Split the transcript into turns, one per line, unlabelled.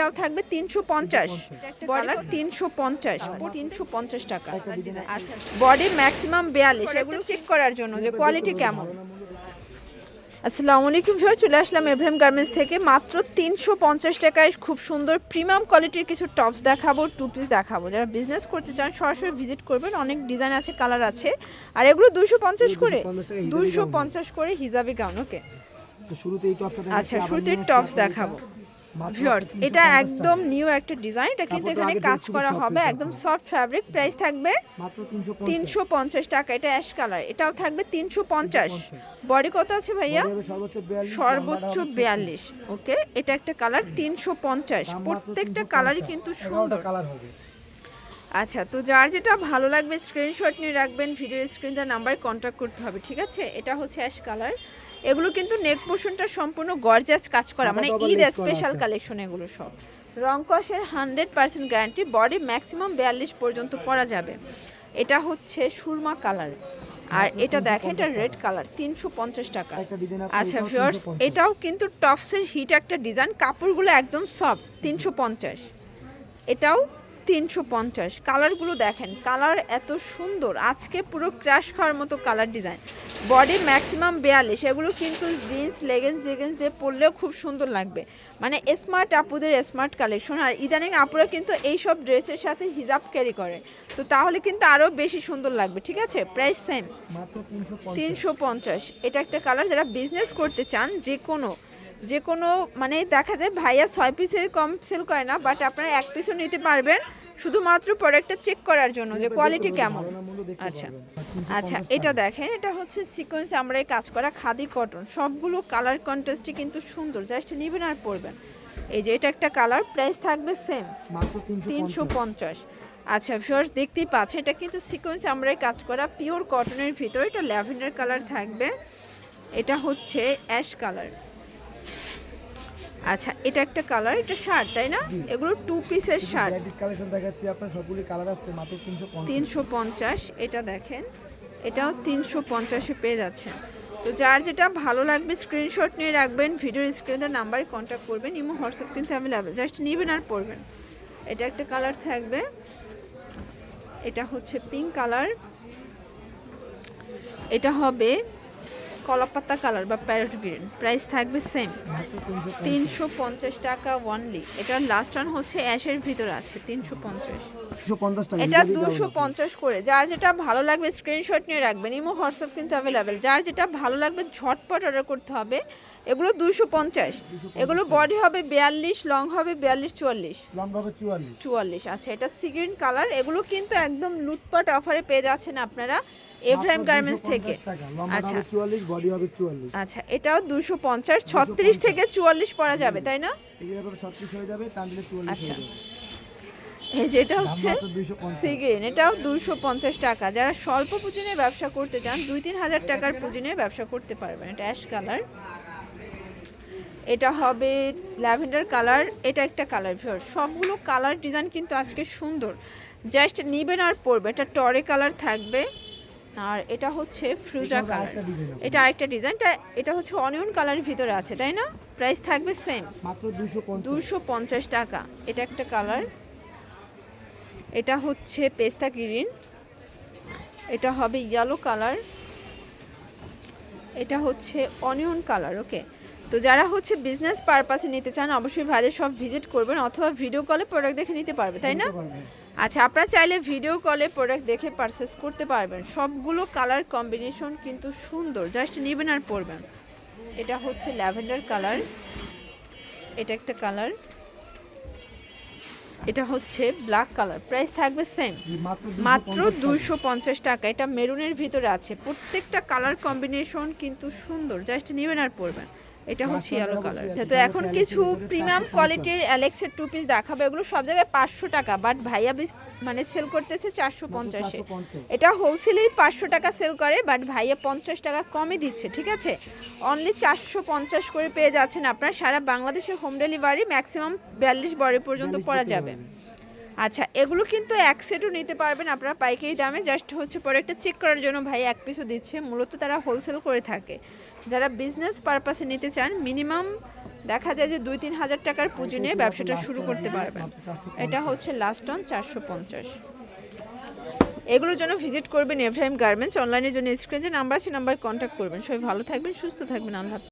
এটাও থাকবে তিনশো পঞ্চাশ। কালার তিনশো পঞ্চাশ। তিনশো পঞ্চাশ টাকা। আচ্ছা। বডি ম্যাক্সিমাম বিয়াল্লিশ। এগুলো চেক করার জন্য যে কোয়ালিটি কেমন। আসসালামু আলাইকুম স্যার চলে আসলাম এভরেম গার্মেন্টস থেকে। মাত্র তিনশো পঞ্চাশ টাকায় খুব সুন্দর প্রিমিয়াম কোয়ালিটির কিছু টপস দেখাবো টু পিস দেখাবো। যারা বিজনেস করতে চান সরাসরি ভিজিট করবেন। অনেক ডিজাইন আছে কালার আছে। আর এগুলো দুশো পঞ্চাশ করে।
250 টাকা হিজাবি
দুশো পঞ্চাশ করে হিজাবি গাউন ওকে
শুরুতে এই টপটা
আচ্ছা শুরুতে টপস দেখাবো। ভিউয়ার্স এটা একদম নিউ একটা ডিজাইন এটা কিন্তু এখানে কাজ করা হবে একদম সফট ফ্যাব্রিক প্রাইস থাকবে তিনশো পঞ্চাশ। টাকা এটা অ্যাশ কালার এটাও থাকবে তিনশো পঞ্চাশ। বডি কত আছে ভাইয়া?
সর্বোচ্চ
বিয়াল্লিশ ওকে এটা একটা কালার তিনশো পঞ্চাশ। প্রত্যেকটা কালারই কিন্তু সুন্দর। আচ্ছা তো যার যেটা ভালো লাগবে স্ক্রিনশট নিয়ে রাখবেন ভিডিওর স্ক্রিন তার নাম্বারে কন্ট্যাক্ট করতে হবে ঠিক আছে? এটা হচ্ছে অ্যাশ কালার এগুলো কিন্তু নেক পোর্শনটা সম্পূর্ণ গর্জাস কাজ করা মানে ঈদ স্পেশাল কালেকশন এগুলো সব। রং কষের hundred percent guarantee body maximum বিয়াল্লিশ পর্যন্ত পরা যাবে। এটা হচ্ছে সুরমা কালার আর এটা দেখেন এটা রেড কালার তিনশো পঞ্চাশ টাকা। আচ্ছা
350
এটাও কিন্তু টপসের হিট একটা ডিজাইন কাপড়গুলো একদম সফট তিনশো পঞ্চাশ। এটাও তিনশো পঞ্চাশ। কালারগুলো দেখেন কালার এত সুন্দর। আজকে পুরো ক্র্যাশ খাওয়ার মতো কালার ডিজাইন বডি ম্যাক্সিমাম বিয়াল্লিশ। এগুলো কিন্তু জিন্স লেগেন্স জেগেন্স দিয়ে পরলেও খুব সুন্দর লাগবে। মানে স্মার্ট আপুদের স্মার্ট কালেকশন আর ইদানিং আপুরা কিন্তু এইসব ড্রেসের সাথে হিজাব ক্যারি করে। তো তাহলে কিন্তু আরও বেশি সুন্দর লাগবে ঠিক আছে? প্রাইস সেম তিনশো পঞ্চাশ। এটা একটা কালার যারা বিজনেস করতে চান যে কোনো যে কোনো মানে দেখা যায় ভাইয়া ছয় পিসের কম সেল করে না বাট আপনারা এক পিসও নিতে পারবেন। শুধুমাত্র প্রোডাক্টটা চেক করার জন্য যে কোয়ালিটি কেমন। আচ্ছা আচ্ছা এটা দেখেন এটা হচ্ছে সিকোয়েন্স আমরা এই কাজ করা খাদি কটন সবগুলো কালার কন্ট্রাস্টই কিন্তু সুন্দর জাস্ট নেবেন আর পরবেন। এই যে এটা একটা কালার প্রাইস থাকবে সেম তিনশো পঞ্চাশ। আচ্ছা ভিউয়ার্স দেখতেই পাচ্ছেন এটা কিন্তু সিকোয়েন্স আমরাই কাজ করা পিওর কটনের ভিতরে এটা ল্যাভেন্ডার কালার থাকবে। এটা হচ্ছে অ্যাশ কালার আচ্ছা এটা একটা কালার এটা শার্ট তাই না? এগুলো টু পিসের শার্ট
কালেকশন দেখাচ্ছি আপনার সবগুলি কালার আছে মাত্র 350
তিনশো পঞ্চাশ এটা দেখেন। এটাও তিনশো পঞ্চাশে পেয়ে যাচ্ছেন। তো যার যেটা ভালো লাগবে স্ক্রিনশট নিয়ে রাখবেন ভিডিওর স্ক্রিনের নাম্বারে কন্ট্যাক্ট করবেন ইমো হোয়াটসঅ্যাপ কিন্তু অ্যাভেলেবেল জাস্ট নেবেন আর পড়বেন এটা একটা কালার থাকবে। এটা হচ্ছে পিঙ্ক কালার এটা হবে কলাপাতা কালার বা প্যারট গ্রিন। প্রাইস থাকবে সেম তিনশো পঞ্চাশ টাকা ওয়ানলি এটার লাস্ট ওয়ান হচ্ছে অ্যাশের ভিতরে আছে তিনশো পঞ্চাশ। এটা দুশো পঞ্চাশ করে। যার যেটা ভালো লাগবে স্ক্রিনশট নিয়ে রাখবেন। ইমো হোয়াটসঅ্যাপ কিন্তু অ্যাভেলেবেল যার যেটা ভালো লাগবে ঝটপট অর্ডার করতে হবে। এগুলো দুশো পঞ্চাশ। এগুলো বডি হবে বিয়াল্লিশ লং হবে বিয়াল্লিশ চুয়াল্লিশ।
লম্বা হবে 44
চুয়াল্লিশ আচ্ছা। এটা সিগ্রিন কালার এগুলো কিন্তু একদম লুটপাট অফারে পেয়ে যাচ্ছেন আপনারা। এভরাইম
মাত্র
গার্মেন্টস থেকে। আচ্ছা
হবে 44 বডি হবে 44
আচ্ছা এটাও দুশো পঞ্চাশ ছত্রিশ থেকে চুয়াল্লিশ পরা যাবে তাই না?
এইভাবে 36 হয়ে যাবে টানলে 44
আচ্ছা। এই যেটা হচ্ছে
250
সিগ্রিন এটাও দুশো পঞ্চাশ টাকা। যারা স্বল্প পুঁজি নিয়ে ব্যবসা করতে চান দুই তিন হাজার টাকার পুঁজি নিয়ে ব্যবসা করতে পারবেন। এটা অ্যাশ কালার। এটা হবে ল্যাভেন্ডার কালার এটা একটা কালার ভিওর সবগুলো কালার ডিজাইন কিন্তু আজকে সুন্দর। জাস্ট নিবেন আর পরবে। এটা টরে কালার থাকবে। আর এটা হচ্ছে ফ্রুজা কালার। এটা আরেকটা ডিজাইনটা এটা হচ্ছে অনিয়ন কালারের ভিতরে আছে তাই না? প্রাইস থাকবে সেম
মাত্র
দুশো পঞ্চাশ। টাকা। এটা একটা কালার এটা হচ্ছে পেস্তা গ্রিন। এটা হবে ইয়েলো কালার এটা হচ্ছে অনিয়ন কালার ওকে তো যারা হচ্ছে বিজনেস পারপাসে নিতে চান অবশ্যই ভাইদের সব ভিজিট করবেন অথবা ভিডিও কলে প্রোডাক্ট দেখে নিতে পারবে তাই না। আচ্ছা আপনারা চাইলে ভিডিও কলে প্রোডাক্ট দেখে পারচেস করতে পারবেন। সবগুলো কালার কম্বিনেশন কিন্তু সুন্দর। জাস্ট নেবেন আর পরবেন। এটা হচ্ছে ল্যাভেন্ডার কালার এটা একটা কালার এটা হচ্ছে ব্ল্যাক কালার প্রাইস থাকবে সেম
মাত্র
মাত্র
250 টাকা।
দুশো পঞ্চাশ টাকা। এটা মেরুনের ভিতরে আছে। প্রত্যেকটা কালার কম্বিনেশন কিন্তু সুন্দর। জাস্ট নেবেন আর পরবেন। এটা হচ্ছে ইয়েলো কালার তো এখন কিছু প্রিমিয়াম কোয়ালিটির অ্যালেক্সের টু পিস দেখাবো এগুলো সব জায়গায় পাঁচশো টাকা বাট ভাইয়া বিস- মানে সেল করতেছে চারশো পঞ্চাশে। এটা হোলসেলেই পাঁচশো টাকা সেল করে বাট ভাইয়া পঞ্চাশ টাকা কমে দিচ্ছে ঠিক আছে? অনলি চারশো পঞ্চাশ করে পেয়ে যাচ্ছেন আপনার। সারা বাংলাদেশের হোম ডেলিভারি ম্যাক্সিমাম বিয়াল্লিশ বড়ি পর্যন্ত করা যাবে। আচ্ছা এগুলো কিন্তু এক সেটও নিতে পারবেন আপনারা পাইকারি দামে। জাস্ট হচ্ছে পরে একটা চেক করার জন্য ভাই এক পিসও দিচ্ছে। মূলত তারা হোলসেল করে থাকে। যারা বিজনেস পারপাসে নিতে চান মিনিমাম দেখা যায় যে দুই তিন হাজার টাকার পুঁজি নিয়ে ব্যবসাটা শুরু করতে পারবেন। এটা হচ্ছে লাস্ট অন চারশো পঞ্চাশ। এগুলোর জন্য ভিজিট করবেন এভরাইম গার্মেন্টস অনলাইনের জন্য স্ক্রিনে নাম্বার আছে নাম্বার কন্ট্যাক্ট করবেন। সবাই ভালো থাকবেন, সুস্থ থাকবেন। আল্লাহ।